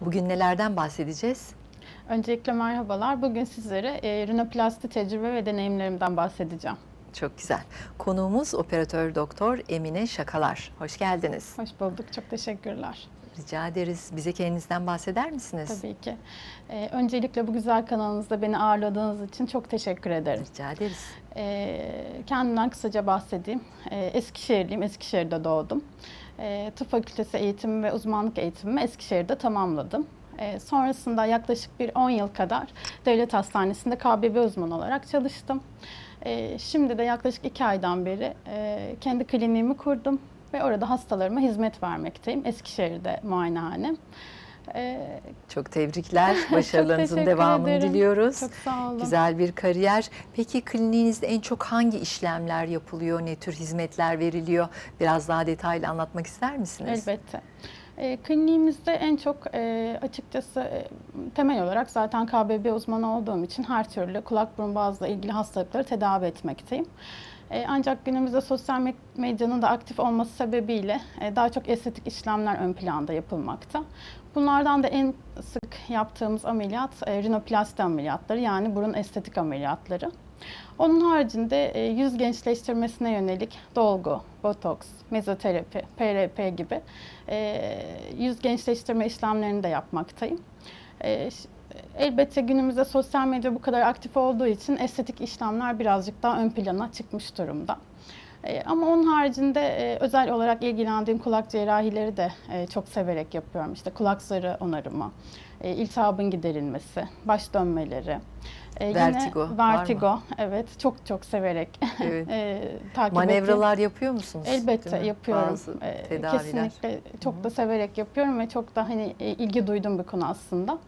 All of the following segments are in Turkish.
Bugün nelerden bahsedeceğiz? Öncelikle merhabalar. Bugün sizlere e, rinoplasti tecrübe ve deneyimlerimden bahsedeceğim. Çok güzel. Konuğumuz operatör doktor Emine Şakalar. Hoş geldiniz. Hoş bulduk. Çok teşekkürler. Rica ederiz. Bize kendinizden bahseder misiniz? Tabii ki. E, öncelikle bu güzel kanalınızda beni ağırladığınız için çok teşekkür ederim. Rica ederiz. E, kendimden kısaca bahsedeyim. E, Eskişehirliyim. Eskişehir'de doğdum. E, tıp fakültesi eğitimi ve uzmanlık eğitimimi Eskişehir'de tamamladım. E, sonrasında yaklaşık bir 10 yıl kadar devlet hastanesinde KBB uzmanı olarak çalıştım. E, şimdi de yaklaşık 2 aydan beri e, kendi kliniğimi kurdum ve orada hastalarıma hizmet vermekteyim. Eskişehir'de muayenehanem. E, Çok tebrikler. Başarılarınızın teşekkür devamını ederim. diliyoruz. çok sağ olun. Güzel bir kariyer. Peki kliniğinizde en çok hangi işlemler yapılıyor? Ne tür hizmetler veriliyor? Biraz daha detaylı anlatmak ister misiniz? Elbette. E, kliniğimizde en çok e, açıkçası e, temel olarak zaten KBB uzmanı olduğum için her türlü kulak burun boğazla ilgili hastalıkları tedavi etmekteyim. E, ancak günümüzde sosyal me- medyanın da aktif olması sebebiyle e, daha çok estetik işlemler ön planda yapılmakta. Bunlardan da en sık yaptığımız ameliyat e, rinoplasti ameliyatları yani burun estetik ameliyatları. Onun haricinde yüz gençleştirmesine yönelik dolgu, botoks, mezoterapi, PRP gibi yüz gençleştirme işlemlerini de yapmaktayım. Elbette günümüzde sosyal medya bu kadar aktif olduğu için estetik işlemler birazcık daha ön plana çıkmış durumda. E, Ama onun haricinde e, özel olarak ilgilendiğim kulak cerrahileri de e, çok severek yapıyorum. İşte kulak zarı onarımı, e, iltihabın giderilmesi, baş dönmeleri. e, yine Vertigo var mı? Vertigo, evet çok çok severek Evet. e, takip Manevralar yapıyor musunuz? Elbette yapıyorum. Bazı tedaviler. Kesinlikle çok da severek yapıyorum ve çok da hani ilgi duyduğum bir konu aslında.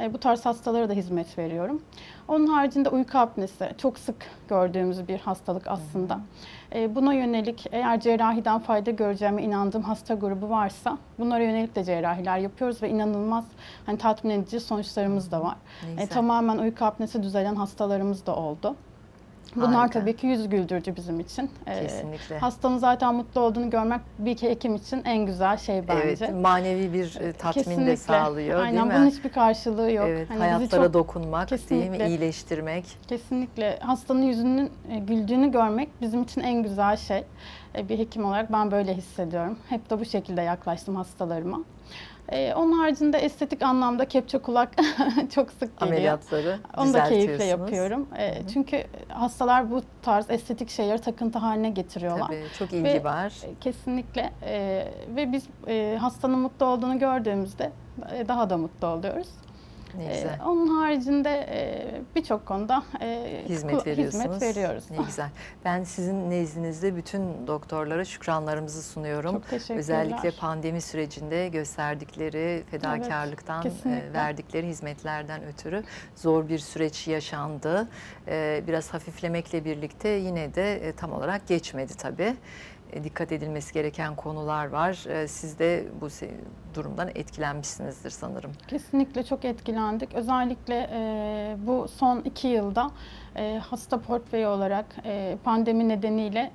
E, Bu tarz hastalara da hizmet veriyorum. Onun haricinde uyku apnesi çok sık gördüğümüz bir hastalık aslında. E, Buna yönelik eğer cerrahiden fayda göreceğime inandığım hasta grubu varsa bunlara yönelik de cerrahiler yapıyoruz ve inanılmaz hani tatmin edici sonuçlarımız da var. E, tamamen uyku apnesi düzelen hastalarımız da oldu. Bunlar Harika. tabii ki yüz güldürücü bizim için. E, Kesinlikle. Hastanın zaten mutlu olduğunu görmek bir hekim için en güzel şey bence. Evet, manevi bir e, tatmin de Kesinlikle. sağlıyor Aynen, değil mi? bunun hiçbir karşılığı yok. Evet, Hani hayatlara çok- dokunmak, değil mi? Kesinlikle. İyileştirmek. Kesinlikle hastanın yüzünün e, güldüğünü görmek bizim için en güzel şey. E, Bir hekim olarak ben böyle hissediyorum. Hep de bu şekilde yaklaştım hastalarıma. E, Onun haricinde estetik anlamda kepçe kulak çok sık geliyor. Ameliyatları Onu da keyifle yapıyorum. E, Çünkü hastalar bu tarz estetik şeyleri takıntı haline getiriyorlar. Tabii, çok ilgi Ve- var. E, Kesinlikle e, ve biz e, hastanın mutlu olduğunu gördüğümüzde e, daha da mutlu oluyoruz. Ne E, güzel. onun haricinde e, birçok konuda e, Hizmet veriyorsunuz. hizmet veriyoruz. Ne güzel. Ben sizin nezdinizde bütün doktorlara şükranlarımızı sunuyorum. Çok teşekkürler. Özellikle pandemi sürecinde gösterdikleri fedakarlıktan, e, kesinlikle. verdikleri hizmetlerden ötürü zor bir süreç yaşandı. E, Biraz hafiflemekle birlikte yine de e, tam olarak geçmedi tabii. E, Dikkat edilmesi gereken konular var. E, Siz de bu durumdan etkilenmişsinizdir sanırım. Kesinlikle çok etkilendik. Özellikle e, bu son iki yılda hasta portföyü olarak pandemi nedeniyle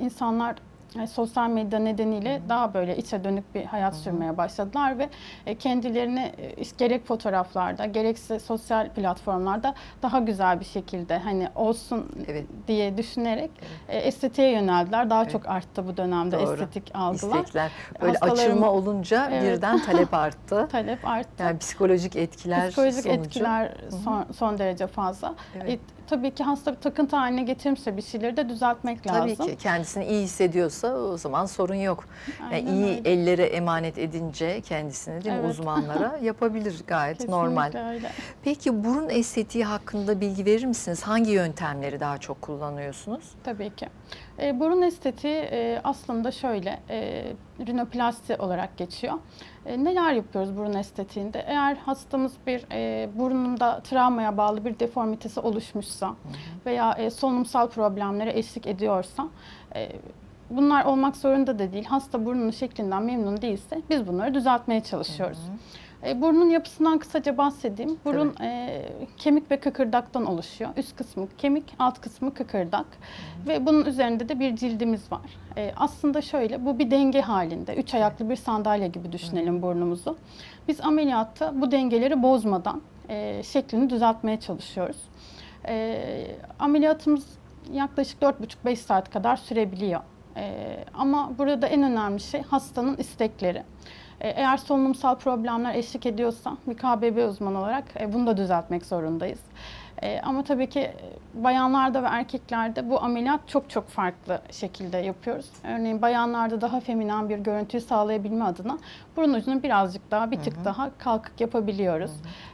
insanlar e, sosyal medya nedeniyle daha böyle içe dönük bir hayat sürmeye başladılar ve e, kendilerini e, gerek fotoğraflarda gerekse sosyal platformlarda daha güzel bir şekilde hani olsun Evet. diye düşünerek e, estetiğe yöneldiler. Daha Evet. çok arttı bu dönemde Doğru. estetik algılar. İstekler. Böyle açılma olunca Evet. birden talep arttı. Talep arttı. Yani psikolojik etkiler Psikolojik sonucu. etkiler son, son derece fazla. Evet. E, tabii ki hasta bir takıntı haline getirmişse bir şeyleri de düzeltmek Tabii lazım. ki kendisini iyi hissediyorsa o zaman sorun yok. Yani Aynen iyi öyle. ellere emanet edince kendisini değil mi Evet. uzmanlara yapabilir gayet Kesinlikle normal. öyle. Peki burun estetiği hakkında bilgi verir misiniz? Hangi yöntemleri daha çok kullanıyorsunuz? Tabii ki. E, burun estetiği e, aslında şöyle, e, rinoplasti olarak geçiyor. E, neler yapıyoruz burun estetiğinde? Eğer hastamız bir e, burnunda travmaya bağlı bir deformitesi oluşmuşsa veya e, solunumsal problemlere eşlik ediyorsa, e, bunlar olmak zorunda da değil. Hasta burnunun şeklinden memnun değilse biz bunları düzeltmeye çalışıyoruz. E, burnun yapısından kısaca bahsedeyim. Burun e, kemik ve kıkırdaktan oluşuyor. Üst kısmı kemik, alt kısmı kıkırdak. Ve bunun üzerinde de bir cildimiz var. E, aslında şöyle, bu bir denge halinde. Üç ayaklı bir sandalye gibi düşünelim burnumuzu. Biz ameliyatta bu dengeleri bozmadan e, şeklini düzeltmeye çalışıyoruz. E, ameliyatımız yaklaşık 4,5-5 saat kadar sürebiliyor. E, ama burada en önemli şey hastanın istekleri. E, Eğer solunumsal problemler eşlik ediyorsa bir KBB uzmanı olarak e, bunu da düzeltmek zorundayız. E, Ama tabii ki e, bayanlarda ve erkeklerde bu ameliyat çok çok farklı şekilde yapıyoruz. Örneğin bayanlarda daha feminen bir görüntüyü sağlayabilme adına burun ucunu birazcık daha bir tık daha kalkık yapabiliyoruz.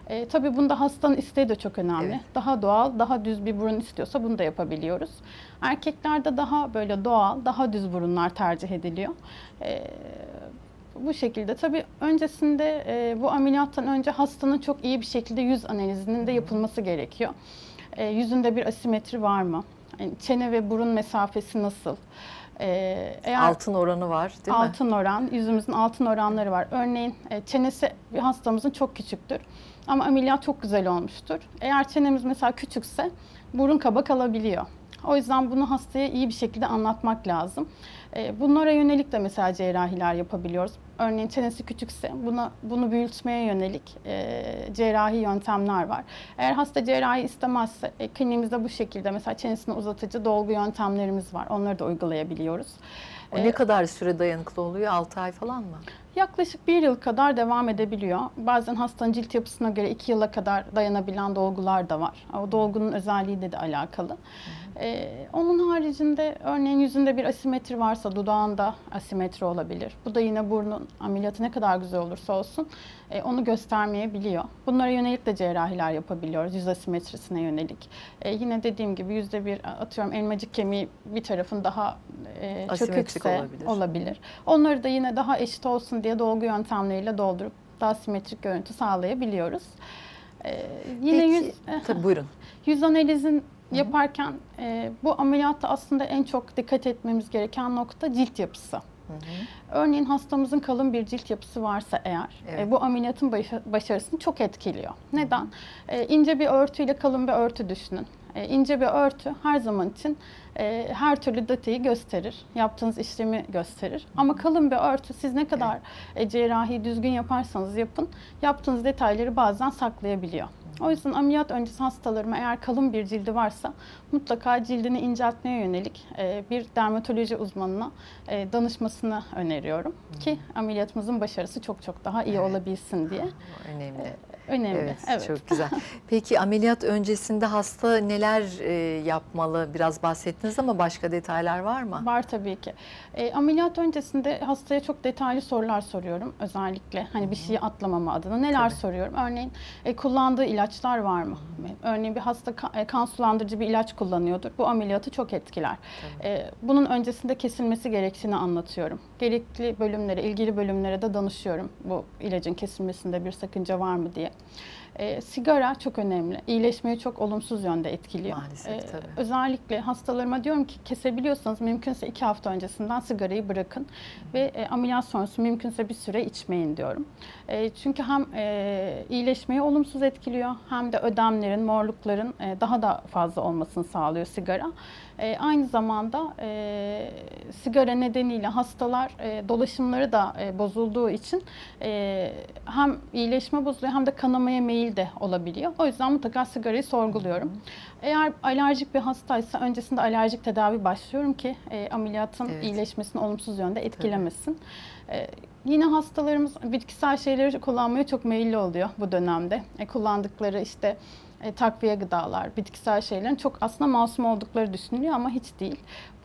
E, tabii bunda hastanın isteği de çok önemli. Evet. Daha doğal, daha düz bir burun istiyorsa bunu da yapabiliyoruz. Erkeklerde daha böyle doğal, daha düz burunlar tercih ediliyor. E, bu şekilde tabii öncesinde e, bu ameliyattan önce hastanın çok iyi bir şekilde yüz analizinin de yapılması gerekiyor. E, yüzünde bir asimetri var mı? Yani çene ve burun mesafesi nasıl? E, eğer Altın oranı var değil mi? altın oran, yüzümüzün altın oranları var. Örneğin e, çenesi bir hastamızın çok küçüktür ama ameliyat çok güzel olmuştur. Eğer çenemiz mesela küçükse burun kaba kalabiliyor. O yüzden bunu hastaya iyi bir şekilde anlatmak lazım. E, Bunlara yönelik de mesela cerrahiler yapabiliyoruz. Örneğin çenesi küçükse buna, bunu büyütmeye yönelik e, cerrahi yöntemler var. Eğer hasta cerrahi istemezse e, kliniğimizde bu şekilde mesela çenesini uzatıcı dolgu yöntemlerimiz var. Onları da uygulayabiliyoruz. O ne kadar süre dayanıklı oluyor? 6 ay falan mı? Yaklaşık bir yıl kadar devam edebiliyor. Bazen hastanın cilt yapısına göre iki yıla kadar dayanabilen dolgular da var. O dolgunun özelliği de, de alakalı. Ee, onun haricinde örneğin yüzünde bir asimetri varsa dudağında asimetri olabilir. Bu da yine burnun ameliyatı ne kadar güzel olursa olsun e, onu göstermeyebiliyor. Bunlara yönelik de cerrahiler yapabiliyoruz yüz asimetrisine yönelik. E, yine dediğim gibi yüzde bir atıyorum elmacık kemiği bir tarafın daha e, çökükse olabilir. olabilir. Onları da yine daha eşit olsun diye dolgu yöntemleriyle doldurup daha simetrik görüntü sağlayabiliyoruz. Ee, yine Peki, yüz, Tabii buyurun. yüz analizin yaparken e, bu ameliyatta aslında en çok dikkat etmemiz gereken nokta cilt yapısı. Hı hı. Örneğin hastamızın kalın bir cilt yapısı varsa eğer Evet. e, bu ameliyatın başa- başarısını çok etkiliyor. Neden? E, ince bir örtüyle kalın bir örtü düşünün. E, ince bir örtü her zaman için e, her türlü detayı gösterir. Yaptığınız işlemi gösterir. Ama kalın bir örtü siz ne kadar e, cerrahi düzgün yaparsanız yapın yaptığınız detayları bazen saklayabiliyor. O yüzden ameliyat öncesi hastalarıma eğer kalın bir cildi varsa mutlaka cildini inceltmeye yönelik e, bir dermatoloji uzmanına e, danışmasını öneriyorum ki ameliyatımızın başarısı çok çok daha iyi olabilsin diye. Önemli. Önemli. Evet, Evet. çok güzel. Peki ameliyat öncesinde hasta neler e, yapmalı? Biraz bahsettiniz ama başka detaylar var mı? Var tabii ki. E, ameliyat öncesinde hastaya çok detaylı sorular soruyorum. Özellikle hani bir şeyi atlamama adına. Neler Tabii. soruyorum? Örneğin e, kullandığı ilaçlar var mı? Örneğin bir hasta ka- e, kan sulandırıcı bir ilaç kullanıyordur. Bu ameliyatı çok etkiler. E, bunun öncesinde kesilmesi gerektiğini anlatıyorum. Gerekli bölümlere, ilgili bölümlere de danışıyorum. Bu ilacın kesilmesinde bir sakınca var mı diye. E, sigara çok önemli. İyileşmeyi çok olumsuz yönde etkiliyor. Maalesef, tabii. Özellikle hastalarıma diyorum ki kesebiliyorsanız mümkünse iki hafta öncesinden sigarayı bırakın ve e, ameliyat sonrası mümkünse bir süre içmeyin diyorum. E, çünkü hem e, iyileşmeyi olumsuz etkiliyor hem de ödemlerin, morlukların e, daha da fazla olmasını sağlıyor sigara. E, aynı zamanda e, sigara nedeniyle hastalar e, dolaşımları da e, bozulduğu için e, hem iyileşme bozuluyor hem de kanamaya meyil de olabiliyor. O yüzden mutlaka sigarayı sorguluyorum. Eğer alerjik bir hastaysa öncesinde alerjik tedavi başlıyorum ki e, ameliyatın Evet. iyileşmesini olumsuz yönde etkilemesin. E, yine hastalarımız bitkisel şeyleri kullanmaya çok meyilli oluyor bu dönemde. E, kullandıkları işte e, takviye gıdalar, bitkisel şeylerin çok aslında masum oldukları düşünülüyor ama hiç değil.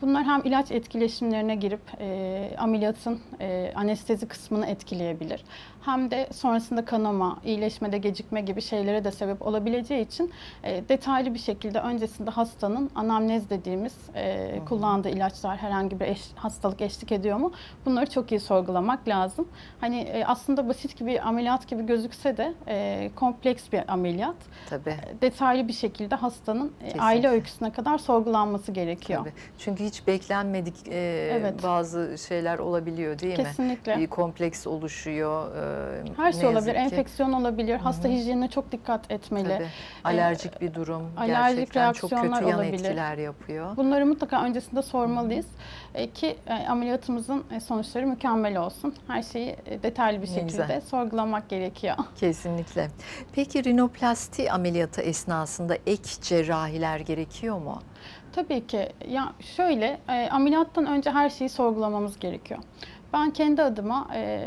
Bunlar hem ilaç etkileşimlerine girip e, ameliyatın e, anestezi kısmını etkileyebilir. Hem de sonrasında kanama, iyileşmede gecikme gibi şeylere de sebep olabileceği için e, detaylı bir şekilde öncesinde hastanın anamnez dediğimiz e, kullandığı ilaçlar herhangi bir eş- hastalık eşlik ediyor mu? Bunları çok iyi sorgulamak lazım. Hani e, aslında basit gibi ameliyat gibi gözükse de e, kompleks bir ameliyat. Tabii. Detaylı bir şekilde hastanın e, Kesinlikle. aile öyküsüne kadar sorgulanması gerekiyor. Tabii. Çünkü hiç beklenmedik e, Evet. bazı şeyler olabiliyor değil mi? Kesinlikle. Bir kompleks oluşuyor. Her şey olabilir. ki. Enfeksiyon olabilir. Hasta hijyenine çok dikkat etmeli. Tabii. Alerjik bir durum alerjik gerçekten çok kötü reaksiyonlar yan olabilir. etkiler yapıyor. Bunları mutlaka öncesinde sormalıyız E, ki e, ameliyatımızın e, sonuçları mükemmel olsun. Her şeyi e, detaylı bir şekilde sorgulamak gerekiyor. Kesinlikle. Peki rinoplasti ameliyatı esnasında ek cerrahiler gerekiyor mu? Tabii ki. Ya şöyle e, ameliyattan önce her şeyi sorgulamamız gerekiyor. Ben kendi adıma e,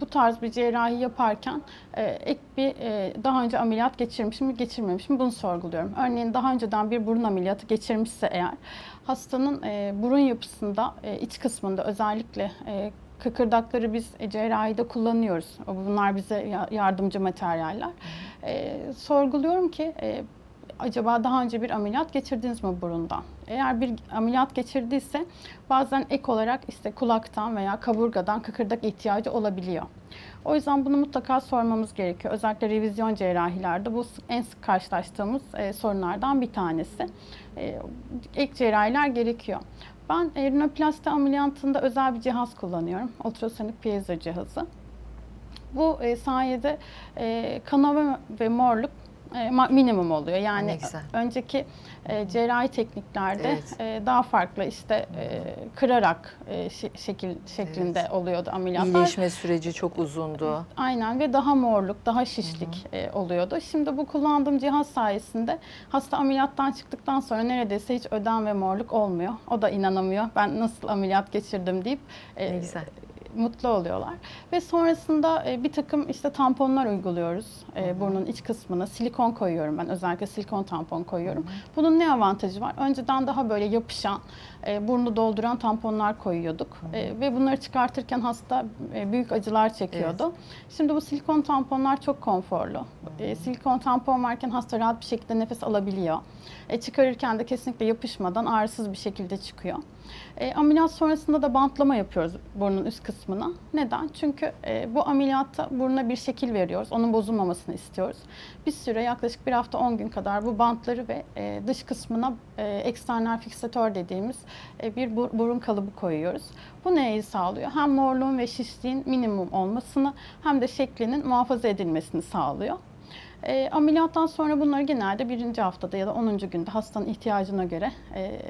bu tarz bir cerrahi yaparken e, ek bir e, daha önce ameliyat geçirmişim mi geçirmemişim mi bunu sorguluyorum. Örneğin daha önceden bir burun ameliyatı geçirmişse eğer hastanın e, burun yapısında e, iç kısmında özellikle e, kıkırdakları biz e, cerrahide kullanıyoruz. Bunlar bize ya- yardımcı materyaller. E, sorguluyorum ki e, acaba daha önce bir ameliyat geçirdiniz mi burundan? Eğer bir ameliyat geçirdiyse bazen ek olarak işte kulaktan veya kaburgadan kıkırdak ihtiyacı olabiliyor. O yüzden bunu mutlaka sormamız gerekiyor. Özellikle revizyon cerrahilerde bu en sık karşılaştığımız e, sorunlardan bir tanesi. E, ek cerrahiler gerekiyor. Ben e, rinoplasti ameliyatında özel bir cihaz kullanıyorum. Ultrasonik piezo cihazı. Bu e, sayede e, kanama ve morluk minimum oluyor. Yani önceki e, cerrahi tekniklerde Evet. e, daha farklı işte e, kırarak e, şekil şeklinde Evet. oluyordu ameliyatlar. İyileşme süreci çok uzundu. Aynen ve daha morluk, daha şişlik e, oluyordu. Şimdi bu kullandığım cihaz sayesinde hasta ameliyattan çıktıktan sonra neredeyse hiç ödem ve morluk olmuyor. O da inanamıyor. Ben nasıl ameliyat geçirdim deyip e, Ne güzel. Mutlu oluyorlar. Ve sonrasında e, bir takım işte tamponlar uyguluyoruz. E, burnun iç kısmına silikon koyuyorum ben. Özellikle silikon tampon koyuyorum. Bunun ne avantajı var? Önceden daha böyle yapışan, e, burnu dolduran tamponlar koyuyorduk. E, ve bunları çıkartırken hasta e, büyük acılar çekiyordu. Şimdi bu silikon tamponlar çok konforlu. E, silikon tampon varken hasta rahat bir şekilde nefes alabiliyor. E, çıkarırken de kesinlikle yapışmadan ağrısız bir şekilde çıkıyor. E, ameliyat sonrasında da bantlama yapıyoruz burnun üst kısmına. Neden? Çünkü e, bu ameliyatta burnuna bir şekil veriyoruz. Onun bozulmamasını istiyoruz. Bir süre yaklaşık bir hafta 10 gün kadar bu bantları ve e, dış kısmına e, eksternal fiksatör dediğimiz e, bir bur- burun kalıbı koyuyoruz. Bu neyi sağlıyor? Hem morluğun ve şişliğin minimum olmasını hem de şeklinin muhafaza edilmesini sağlıyor. E, ameliyattan sonra bunları genelde birinci haftada ya da 10. günde hastanın ihtiyacına göre e,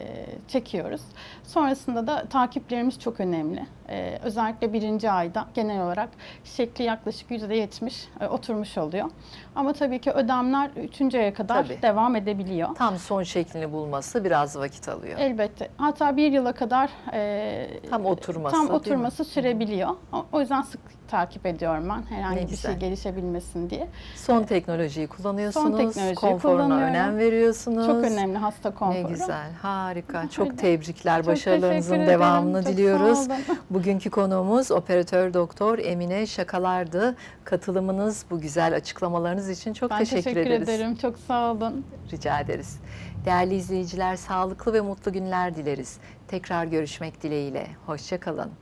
çekiyoruz. Sonrasında da takiplerimiz çok önemli. E, özellikle birinci ayda genel olarak şekli yaklaşık %70 e, oturmuş oluyor. Ama tabii ki ödemler üçüncü aya kadar Tabii. devam edebiliyor. Tam son şeklini bulması biraz vakit alıyor. Elbette. Hatta bir yıla kadar e, Tam oturması, tam oturması sürebiliyor. O- yüzden sık takip ediyorum ben herhangi Ne bir güzel. şey gelişebilmesin diye. Son teknolojiyi kullanıyorsunuz. Son teknolojiyi konforuna önem veriyorsunuz. Çok önemli hasta konforu. Ne güzel, harika. Çok tebrikler, Çok başarılarınızın devamını Çok diliyoruz. Bugünkü konuğumuz operatör doktor Emine Şakalar'dı. Katılımınız, bu güzel açıklamalarınız için çok Ben teşekkür, teşekkür ederiz. ederim. Çok sağ olun. Rica ederiz. Değerli izleyiciler, sağlıklı ve mutlu günler dileriz. Tekrar görüşmek dileğiyle. Hoşçakalın.